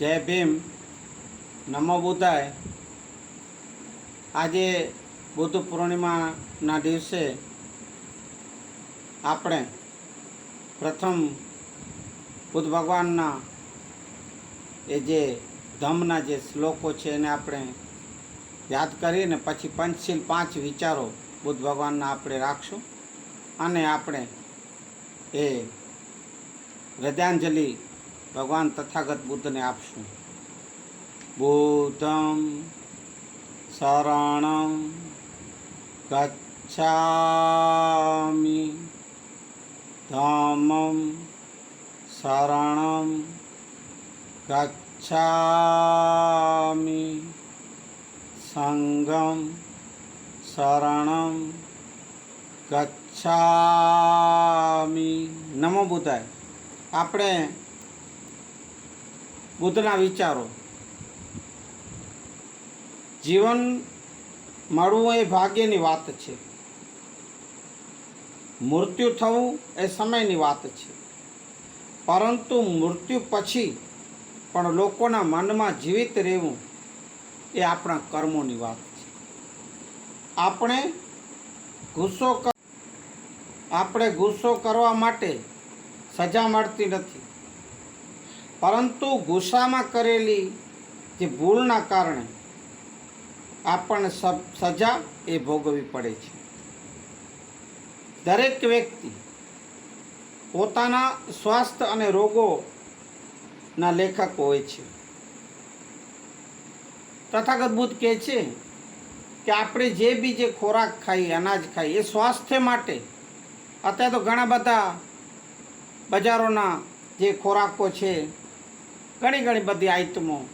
જય ભીમ. નમો બુદ્ધાય. આજે બુદ્ધ પૂર્ણિમાના દિવસે આપણે પ્રથમ બુદ્ધ ભગવાનના એ જે ધમના જે શ્લોકો છે એને આપણે યાદ કરીને પછી પંચશીલ પાંચ વિચારો બુદ્ધ ભગવાનના આપણે રાખશું. અને આપણે એ હૃદયાંજલિ ભગવાન તથાગત બુદ્ધને આપશું. ભૂતમ શરણમ ગચ્છામિ ધમ્મમ શરણમ ગચ્છામિ સંગમ શરણમ ગચ્છામિ. નમો બુદ્ધાય. આપણે બુદ્ધના વિચારો. જીવન મળવું એ ભાગ્યની વાત છે. મૃત્યુ થવું એ સમયની વાત છે. પરંતુ મૃત્યુ પછી પણ લોકોના મનમાં જીવિત રહેવું એ આપણા કર્મોની વાત છે. આપણે ગુસ્સો આપણે ગુસ્સો કરવા માટે સજા મળતી નથી. પરંતુ ગુસ્સામાં કરેલી જે ભૂલના કારણે આપણને સજા એ ભોગવવી પડે છે. દરેક વ્યક્તિ પોતાના સ્વાસ્થ્ય અને રોગોના લેખક હોય છે. તથાગત બુદ્ધ કહે છે કે આપણે જે બી જે ખોરાક ખાઈએ, અનાજ ખાઈએ, એ સ્વાસ્થ્ય માટે અત્યારે તો ઘણા બધા બજારોના જે ખોરાકો છે ઘણી ઘણી બધી આઈટમો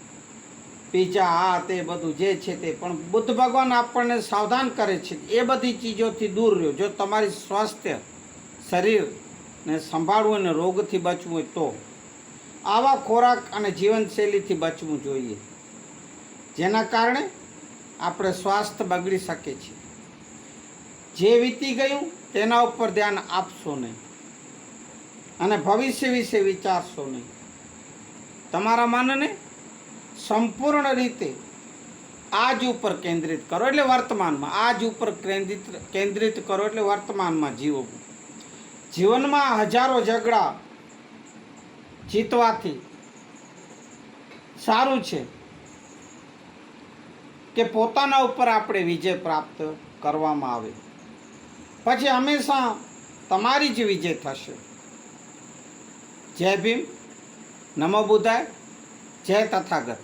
પીઝા આ તે બધું જે છે તે. પણ બુદ્ધ ભગવાન આપણને સાવધાન કરે છે એ બધી ચીજોથી દૂર રહ્યો. જો તમારી સ્વાસ્થ્ય શરીરને સંભાળવું અને રોગથી બચવું હોય તો. આવા ખોરાક અને જીવનશૈલીથી બચવું જોઈએ. જેના કારણે આપણે સ્વાસ્થ્ય બગડી શકે છે. જે વીતી ગયું તેના ઉપર ધ્યાન આપશો નહીં. અને ભવિષ્ય વિશે વિચારશો નહીં. તમારા મનને સંપૂર્ણ રીતે આજ ઉપર કેન્દ્રિત કરો, એટલે વર્તમાનમાં, આજ ઉપર કેન્દ્રિત કેન્દ્રિત કરો, એટલે વર્તમાનમાં જીવો. જીવનમાં હજારો ઝઘડા જીતવાથી સારું છે કે પોતાના ઉપર આપણે વિજય પ્રાપ્ત કરવામાં આવે. પછી હંમેશા તમારી જ વિજય થશે. જય ભીમ. નમો બુદ્ધાય જય તથાગત.